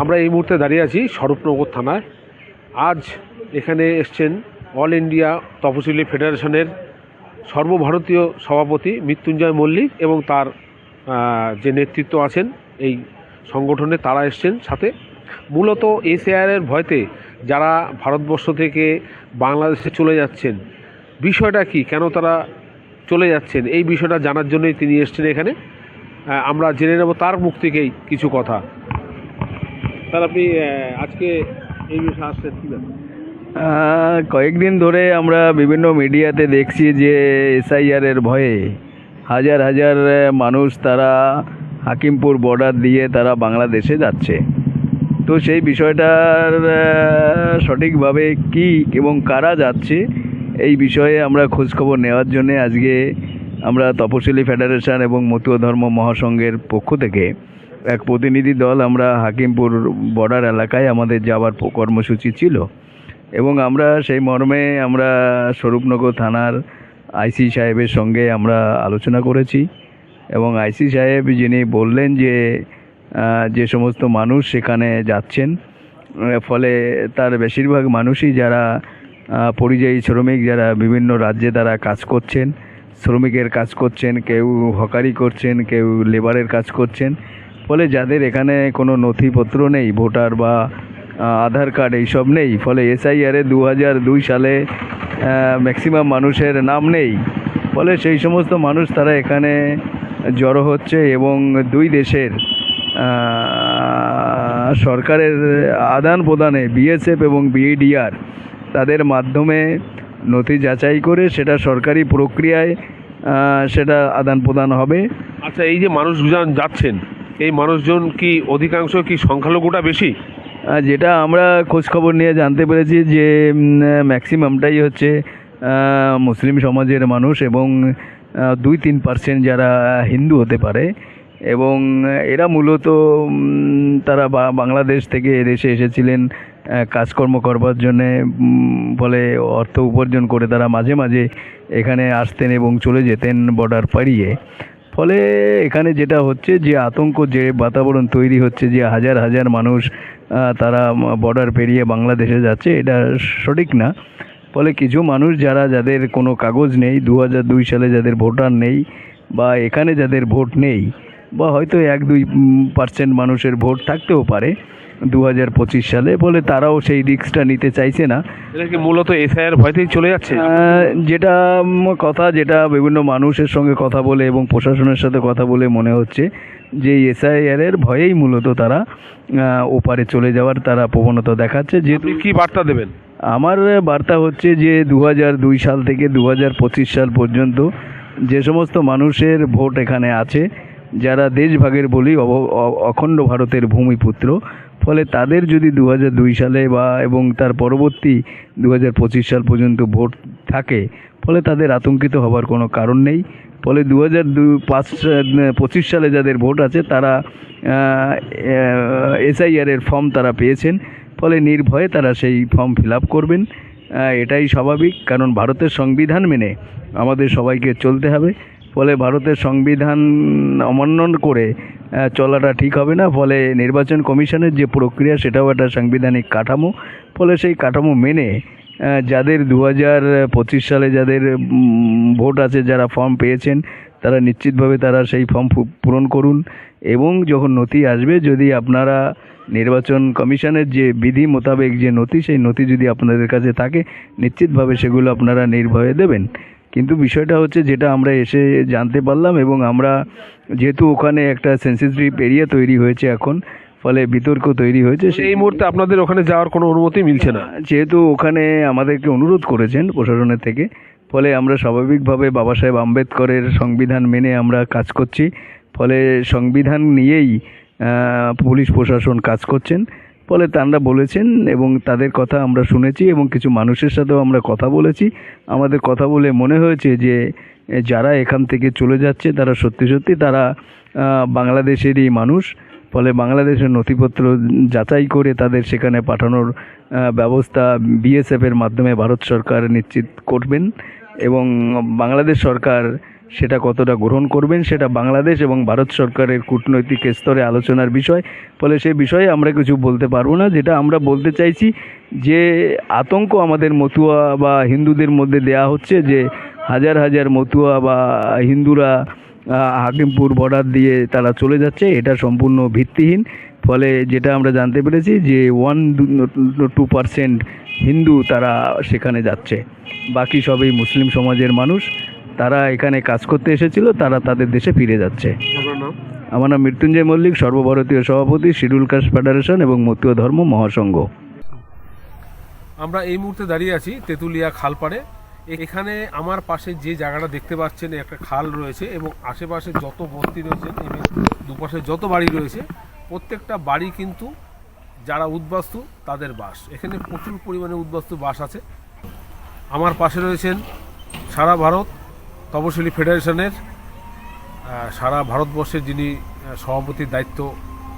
আমরা এই মুহূর্তে দাঁড়িয়ে আছি স্বরূপনগর থানায়। আজ এখানে এসছেন অল ইন্ডিয়া তপশিলি ফেডারেশনের সর্বভারতীয় সভাপতি মৃত্যুঞ্জয় মল্লিক এবং তার যে নেতৃত্ব আছেন এই সংগঠনে তারা এসছেন সাথে। মূলত এসএআরের ভয়তে যারা ভারতবর্ষ থেকে বাংলাদেশে চলে যাচ্ছেন বিষয়টা কি? কেন তারা চলে যাচ্ছেন? এই বিষয়টা জানার জন্যই তিনি এসছেন এখানে। আমরা জেনে নেব তার মুখ থেকেই কিছু কথা। স্যার আপনি আজকে এই বিষয়ে আসছেন কি কয়েকদিন ধরে আমরা বিভিন্ন মিডিয়াতে দেখছি যে এসআইআরের ভয়ে হাজার হাজার মানুষ তারা হাকিমপুর বর্ডার দিয়ে তারা বাংলাদেশে যাচ্ছে। তো সেই বিষয়টার সঠিকভাবে কি এবং কারা যাচ্ছে এই বিষয়ে আমরা খোঁজখবর নেওয়ার জন্যে আজকে আমরা তপশিলি ফেডারেশন এবং মতুয় ধর্ম মহাসংঘের পক্ষ থেকে এক প্রতিনিধি দল আমরা হাকিমপুর বর্ডার এলাকায় আমাদের যাওয়ার কর্মসূচি ছিল। এবং আমরা সেই মর্মে আমরা স্বরূপনগর থানার আইসি সাহেবের সঙ্গে আমরা আলোচনা করেছি। এবং আইসি সাহেব যিনি বললেন যে যে সমস্ত মানুষ সেখানে যাচ্ছেন ফলে তার বেশিরভাগ মানুষই যারা পরিযায়ী শ্রমিক যারা বিভিন্ন রাজ্যে তারা কাজ করছেন, শ্রমিকের কাজ করছেন, কেউ হকারি করছেন, কেউ লেবারের কাজ করছেন, ফলে যাদের এখানে কোনো নথিপত্র নেই, ভোটার বা আধার কার্ড এইসব নেই, ফলে এসআইআরে দু হাজার দুই সালে ম্যাক্সিমাম মানুষের নাম নেই, ফলে সেই সমস্ত মানুষ তারা এখানে জড়ো হচ্ছে এবং দুই দেশের সরকারের আদান প্রদানে বিএসএফ এবং বিএডিআর তাদের মাধ্যমে নথি যাচাই করে সেটা সরকারি প্রক্রিয়ায় সেটা আদান প্রদান হবে। আচ্ছা এই যে মানুষজন যাচ্ছেন এই মানুষজন কি অধিকাংশ কি সংখ্যালঘুটা বেশি? যেটা আমরা খোঁজখবর নিয়ে জানতে পেরেছি যে ম্যাক্সিমামটাই হচ্ছে মুসলিম সমাজের মানুষ এবং দুই তিন পার্সেন্ট যারা হিন্দু হতে পারে। এবং এরা মূলত তারা বাংলাদেশ থেকে এদেশে এসেছিলেন কাজকর্ম করবার জন্যে ফলে অর্থ উপার্জন করে তারা মাঝে মাঝে এখানে আসতেন এবং চলে যেতেন বর্ডার পাড়িয়ে। ফলে এখানে যেটা হচ্ছে যে আতঙ্ক, যে বাতাবরণ তৈরি হচ্ছে, যে হাজার হাজার মানুষ তারা বর্ডার পেরিয়ে বাংলাদেশে যাচ্ছে, এটা সঠিক না। ফলে কিছু মানুষ যারা, যাদের কোনো কাগজ নেই দু হাজার দুই সালে যাদের ভোটার নেই বা এখানে যাদের ভোট নেই বা হয়তো এক দুই পার্সেন্ট মানুষের ভোট থাকতেও পারে দু হাজার পঁচিশ সালে বলে তারাও সেই রিস্কটা নিতে চাইছে না। মূলত এসআইয়ের ভয়তেই চলে যাচ্ছে? যেটা কথা যেটা বিভিন্ন মানুষের সঙ্গে কথা বলে এবং প্রশাসনের সাথে কথা বলে মনে হচ্ছে যে এসআইআর এর ভয়েই মূলত তারা ওপারে চলে যাওয়ার তারা প্রবণতা দেখাচ্ছে। যেহেতু কি বার্তা দেবেন? আমার বার্তা হচ্ছে যে দু দুই সাল থেকে দু পঁচিশ সাল পর্যন্ত যে সমস্ত মানুষের ভোট এখানে আছে যারা দেশভাগের বলি অখণ্ড ভারতের ভূমিপুত্র, ফলে তাদের যদি দু দুই সালে বা, এবং তার পরবর্তী দু সাল পর্যন্ত ভোট থাকে, ফলে তাদের আতঙ্কিত হবার কোনো কারণ নেই। ফলে দু হাজার দু পাঁচ পঁচিশ সালে যাদের ভোট আছে, তারা এসআইআরের ফর্ম তারা পেয়েছেন, ফলে নির্ভয়ে তারা সেই ফর্ম ফিল আপ করবেন এটাই স্বাভাবিক, কারণ ভারতের সংবিধান মেনে আমাদের সবাইকে চলতে হবে। ফলে ভারতের সংবিধান অমান্য করে চলাটা ঠিক হবে না। ফলে নির্বাচন কমিশনের যে প্রক্রিয়া, সেটাও একটা সাংবিধানিক কাঠামো। ফলে সেই কাঠামো মেনে যাদের দু হাজার পঁচিশ সালে যাদের ভোট আছে, যারা ফর্ম পেয়েছেন, তারা নিশ্চিতভাবে তারা সেই ফর্ম পূরণ করুন। এবং যখন নথি আসবে, যদি আপনারা নির্বাচন কমিশনের যে বিধি মোতাবেক যে নথি, সেই নথি যদি আপনাদের কাছে থাকে, নিশ্চিতভাবে সেগুলো আপনারা নির্ভয়ে দেবেন। কিন্তু বিষয়টা হচ্ছে যেটা আমরা এসে জানতে পারলাম এবং আমরা যেহেতু ওখানে একটা সেন্সিটিভ এরিয়া তৈরি হয়েছে এখন ফলে বিতর্ক তৈরি হয়েছে সেই মুহূর্তে আপনাদের ওখানে যাওয়ার কোনো অনুমতি মিলছে না। যেহেতু ওখানে আমাদেরকে অনুরোধ করেছেন প্রশাসনের থেকে ফলে আমরা স্বাভাবিকভাবে বাবা সাহেব আম্বেদকরের সংবিধান মেনে আমরা কাজ করছি ফলে সংবিধান নিয়েই পুলিশ প্রশাসন কাজ করছেন। ফলে তারা বলেছেন এবং তাদের কথা আমরা শুনেছি এবং কিছু মানুষের সাথেও আমরা কথা বলেছি। আমাদের কথা বলে মনে হয়েছে যে যারা এখান থেকে চলে যাচ্ছে তারা সত্যি সত্যি তারা বাংলাদেশেরই মানুষ। ফলে বাংলাদেশের নথিপত্র যাচাই করে তাদের সেখানে পাঠানোর ব্যবস্থা বিএসএফের মাধ্যমে ভারত সরকার নিশ্চিত করবেন এবং বাংলাদেশ সরকার সেটা কতটা গ্রহণ করবেন সেটা বাংলাদেশ এবং ভারত সরকারের কূটনৈতিক স্তরে আলোচনার বিষয়। ফলে সে বিষয়ে আমরা কিছু বলতে পারব না। যেটা আমরা বলতে চাইছি যে, আতঙ্ক আমাদের মতুয়া বা হিন্দুদের মধ্যে দেয়া হচ্ছে যে, হাজার হাজার মতুয়া বা হিন্দুরা হাকিমপুর বর্ডার দিয়ে তারা চলে যাচ্ছে। এটা সম্পূর্ণ ভিত্তিহীন। ফলে যেটা আমরা জানতে পেরেছি যে ওয়ান টু পারসেন্ট হিন্দু তারা সেখানে যাচ্ছে। বাকি সবই মুসলিম সমাজের মানুষ। তারা এখানে কাজ করতে এসেছিল তারা তাদের দেশে ফিরে যাচ্ছে। আমার নাম মৃত্যুঞ্জয় মল্লিক সর্বভারতীয় সভাপতি শিডিউল কাস্ট ফেডারেশন এবং মতীয় ধর্ম মহাসংঘ। আমরা এই মুহূর্তে দাঁড়িয়ে আছি তেঁতুলিয়া খালপাড়ে। এখানে আমার পাশে যে জায়গাটা দেখতে পাচ্ছেন একটা খাল রয়েছে এবং আশেপাশে যত বস্তি রয়েছে এবং দুপাশে যত বাড়ি রয়েছে প্রত্যেকটা বাড়ি কিন্তু যারা উদ্বাস্তু তাদের বাস। এখানে প্রচুর পরিমাণে উদ্বাস্তু বাস আছে। আমার পাশে রয়েছেন সারা ভারত তপশিলি ফেডারেশনের সারা ভারতবর্ষের যিনি সভাপতির দায়িত্ব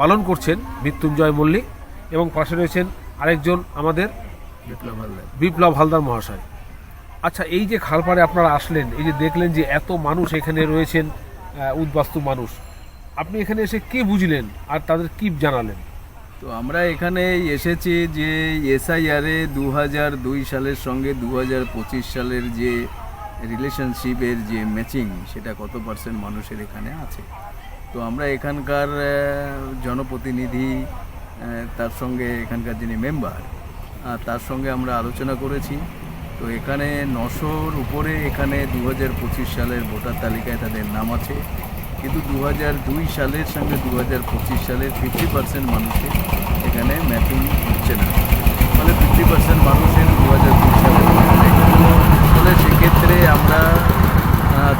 পালন করছেন মৃত্যুঞ্জয় মল্লিক এবং পাশে রয়েছেন আরেকজন আমাদের বিপ্লব হালদার। বিপ্লব হালদার মহাশয়। আচ্ছা এই যে খালপাড়ে আপনারা আসলেন এই যে দেখলেন যে এত মানুষ এখানে রয়েছেন উদ্বাস্তু মানুষ আপনি এখানে এসে কি বুঝলেন আর তাদের কি জানালেন? তো আমরা এখানে এসেছি যে এসআইআরে দু হাজার দুই সালের সঙ্গে দু হাজার পঁচিশ সালের যে রিলেশনশিপের যে ম্যাচিং সেটা কত পার্সেন্ট মানুষের এখানে আছে? তো আমরা এখানকার জনপ্রতিনিধি তার সঙ্গে এখানকার যিনি মেম্বার তার সঙ্গে আমরা আলোচনা করেছি। তো এখানে নশোর উপরে এখানে দু হাজার পঁচিশ সালের ভোটার তালিকায় তাদের নাম আছে। কিন্তু দু হাজার দুই সালের সঙ্গে দু হাজার পঁচিশ সালের ফিফটি পার্সেন্ট মানুষের এখানে ম্যাপিং হচ্ছে না। ফলে ফিফটি পার্সেন্ট মানুষের দু হাজার দুই সালের ফলে সেক্ষেত্রে আমরা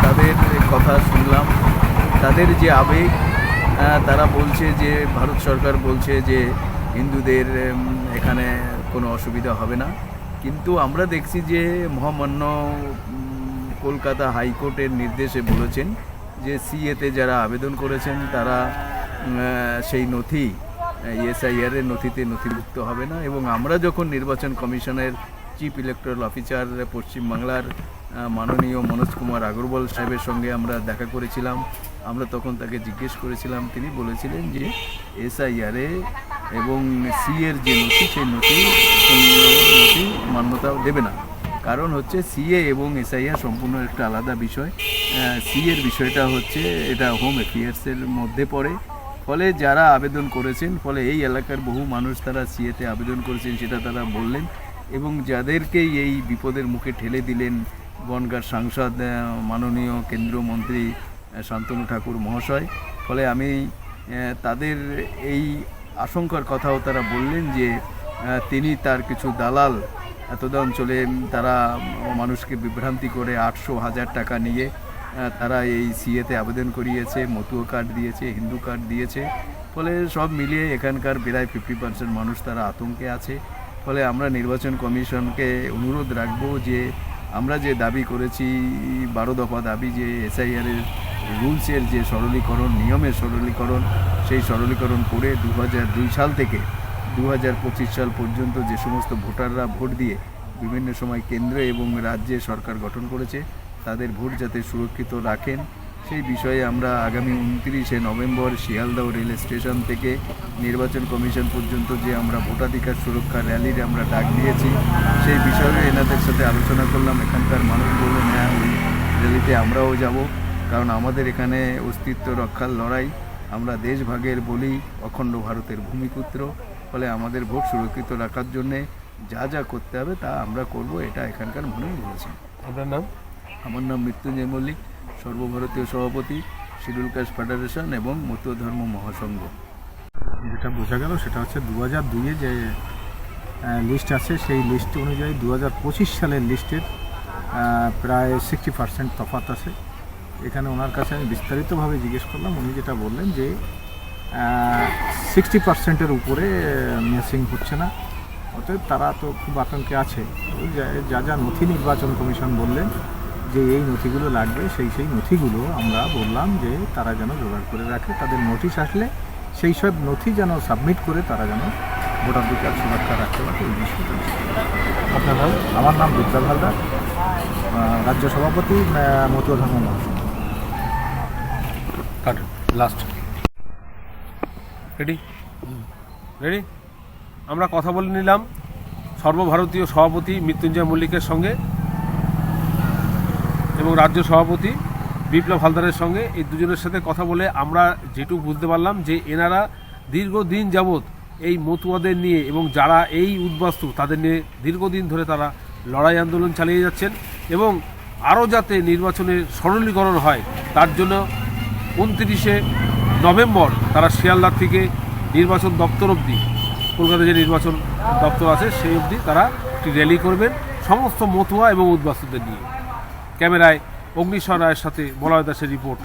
তাদের কথা শুনলাম। তাদের যে আবেগ তারা বলছে যে, ভারত সরকার বলছে যে, হিন্দুদের এখানে কোনো অসুবিধা হবে না। কিন্তু আমরা দেখছি যে, মহামান্য কলকাতা হাইকোর্টের নির্দেশে বলেছেন যে, সিএতে যারা আবেদন করেছেন, তারা সেই নথি, এসআইআর এর নথিতে নথিভুক্ত হবে না। এবং আমরা যখন নির্বাচন কমিশনের চিফ ইলেকট্রাল অফিসার পশ্চিমবাংলার মাননীয় মনোজ কুমার আগরওয়াল সাহেবের সঙ্গে আমরা দেখা করেছিলাম। আমরা তখন তাকে জিজ্ঞেস করেছিলাম, তিনি বলেছিলেন যে এসআইআরে এবং সি এর যে নথি, সেই নথি নথি মান্যতা দেবে না। কারণ হচ্ছে সিএ এবং এসআইআর সম্পূর্ণ একটা আলাদা বিষয়। সি এর বিষয়টা হচ্ছে এটা হোম অ্যাফেয়ার্সের মধ্যে পড়ে। ফলে যারা আবেদন করেছেন, ফলে এই এলাকার বহু মানুষ তারা সিএতে আবেদন করেছেন, সেটা তারা বললেন। এবং যাদেরকে এই বিপদের মুখে ঠেলে দিলেন বনগার সাংসদ মাননীয় কেন্দ্রীয় মন্ত্রী শান্তনু ঠাকুর মহাশয়। ফলে আমি তাদের এই আশঙ্কার কথাও তারা বললেন যে তিনি তার কিছু দালাল এতদা অঞ্চলে তারা মানুষকে বিভ্রান্তি করে আটশো হাজার টাকা নিয়ে তারা এই সিএতে আবেদন করিয়েছে, মতুয়া কার্ড দিয়েছে, হিন্দু কার্ড দিয়েছে। ফলে সব মিলিয়ে এখানকার প্রায় ফিফটি পার্সেন্ট মানুষ তারা আতঙ্কে আছে। ফলে আমরা নির্বাচন কমিশনকে অনুরোধ রাখব যে আমরা যে দাবি করেছি, বারো দফা দাবি যে এসআইআরের রুলসের যে সরলীকরণ, নিয়মের সরলীকরণ, সেই সরলীকরণ করে দু দুই সাল থেকে দু হাজার পঁচিশ সাল পর্যন্ত যে সমস্ত ভোটাররা ভোট দিয়ে বিভিন্ন সময় কেন্দ্র এবং রাজ্যে সরকার গঠন করেছে, তাদের ভোট যাতে সুরক্ষিত রাখেন সেই বিষয়ে আমরা আগামী উনত্রিশে নভেম্বর শিয়ালদহ রেল স্টেশন থেকে নির্বাচন কমিশন পর্যন্ত যে আমরা ভোটাধিকার সুরক্ষা র্যালির আমরা ডাক দিয়েছি সেই বিষয়ে এনাদের সাথে আলোচনা করলাম। এখানকার মানুষ বললেন হ্যাঁ ওই র্যালিতে আমরাও যাব কারণ আমাদের এখানে অস্তিত্ব রক্ষার লড়াই। আমরা দেশভাগের বলি অখণ্ড ভারতের ভূমিপুত্র। ফলে আমাদের ভোট সুরক্ষিত রাখার জন্যে যা যা করতে হবে তা আমরা করব। এটা এখানকার মনেই বলেছেন। আপনার নাম? আমার নাম মৃত্যুঞ্জয় মল্লিক। সর্বভারতীয় সভাপতি, শিডিউল কাস্ট ফেডারেশন এবং মত ধর্ম মহাসংঘ। যেটা বোঝা গেল সেটা হচ্ছে দু হাজার দুইয়ে যে লিস্ট আছে, সেই লিস্ট অনুযায়ী দু হাজার পঁচিশ সালের লিস্টের প্রায় সিক্সটি পার্সেন্ট তফাত আছে। এখানে ওনার কাছে আমি বিস্তারিতভাবে জিজ্ঞেস করলাম, উনি যেটা বললেন যে সিক্সটি পার্সেন্টের উপরে মেসিং হচ্ছে না। অতএব তারা তো খুব আতঙ্কে আছে। যা যা নথি নির্বাচন কমিশন বললেন যে এই নথিগুলো লাগবে, সেই সেই নথিগুলো আমরা বললাম যে তারা যেন জোগাড় করে রাখে। তাদের নোটিশ আসলে সেই সব নথি যেন সাবমিট করে তারা যেন ভোটাধিকার সুরক্ষা রাখতে পারে এই বিষয়টা। আপনার নাম? আমার নাম বিপ্লব হালদার। রাজ্য সভাপতি মতুয়া ধর্ম লাস্ট রেডি রেডি আমরা কথা বলে নিলাম। সর্বভারতীয় সভাপতি মৃত্যুঞ্জয় মল্লিকের সঙ্গে। এবং রাজ্য সভাপতি বিপ্লব হালদারের সঙ্গে এই দুজনের সাথে কথা বলে আমরা যেটুকু বুঝতে পারলাম যে এনারা দীর্ঘদিন যাবৎ এই মতুয়াদের নিয়ে এবং যারা এই উদ্বাস্তু, তাদের নিয়ে দীর্ঘদিন ধরে তারা লড়াই আন্দোলন চালিয়ে যাচ্ছেন এবং আরও যাতে নির্বাচনের সরলীকরণ হয়, তার জন্য উনত্রিশে নভেম্বর তারা শিয়ালদার থেকে নির্বাচন দপ্তর অবধি, কলকাতা যে নির্বাচন দপ্তর আছে, সেই অবধি তারা একটি র্যালি করবেন সমস্ত মতুয়া এবং উদ্বাস্তুদের নিয়ে। ক্যামেরায় অগ্নিশ্বর রায়ের সাথে বলয় দাসের রিপোর্ট।